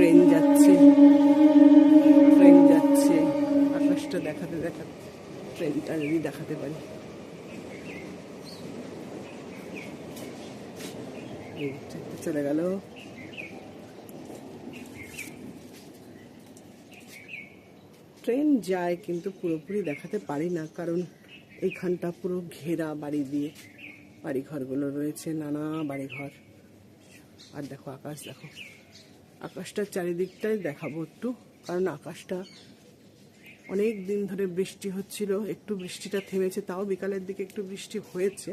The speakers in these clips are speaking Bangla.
ট্রেন যাচ্ছে। ট্রেন যাচ্ছে। আকাশটা দেখাতে দেখাতে ট্রেনটা যদি দেখাতে পারি। চলে গেল। ট্রেন যায় কিন্তু পুরোপুরি দেখাতে পারি না, কারণ এইখানটা পুরো ঘেরা বাড়ি দিয়ে। বাড়ি ঘরগুলো রয়েছে, নানা বাড়ি ঘর আর দেখো আকাশ, দেখো। আকাশটার চারিদিকটাই দেখাবো একটু, কারণ আকাশটা অনেক দিন ধরে বৃষ্টি হচ্ছিল, একটু বৃষ্টিটা থেমেছে, তাও বিকালের দিকে একটু বৃষ্টি হয়েছে,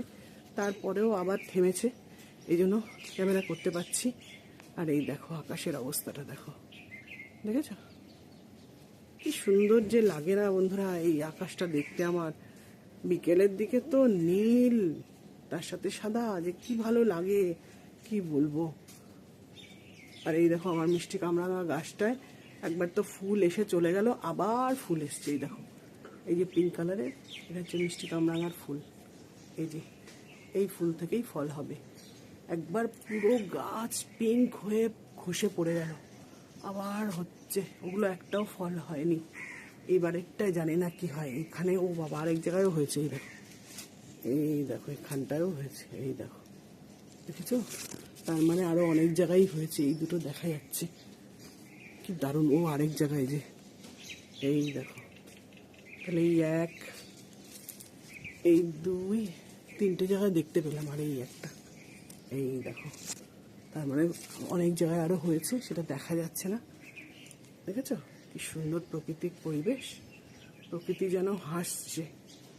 তারপরেও আবার থেমেছে, এই জন্য ক্যামেরা করতে পারছি। আর এই দেখো আকাশের অবস্থাটা দেখো, দেখেছ? কি সুন্দর যে লাগে না বন্ধুরা এই আকাশটা দেখতে আমার। বিকেলের দিকে তো নীল, তার সাথে সাদা, যে কি ভালো লাগে, কি বলব? আর এই দেখো আমার মিষ্টি কামরাঙা গাছটায় একবার তো ফুল এসে চলে গেল, আবার ফুল এসছে, এই দেখো। এই যে পিঙ্ক কালারের এটা হচ্ছে মিষ্টি কামরাঙার ফুল। এই যে, এই ফুল থেকেই ফল হবে। একবার পুরো গাছ পিঙ্ক হয়ে খসে পড়ে গেল, আবার হচ্ছে, ওগুলো একটাও ফল হয়নি। এইবারেরটাই জানি না কি হয়, এখানে, ও বাবা, আরেক জায়গায়ও হয়েছে, এই দেখো। এই দেখো, এখানটায়ও হয়েছে, এই দেখো। দেখেছ? তার মানে আরও অনেক জায়গায় হয়েছে, এই দুটো দেখা যাচ্ছে। কি দারুণ, ও আরেক জায়গায় যে। এই দেখো। তাহলে এই এক, এই দুই, তিনটে জায়গায় দেখতে পেলাম আর এই একটা। এই দেখো। তার মানে অনেক জায়গায় আরও হয়েছে, সেটা দেখা যাচ্ছে না। দেখেছ? কি সুন্দর প্রাকৃতিক পরিবেশ। প্রকৃতি যেন হাসছে।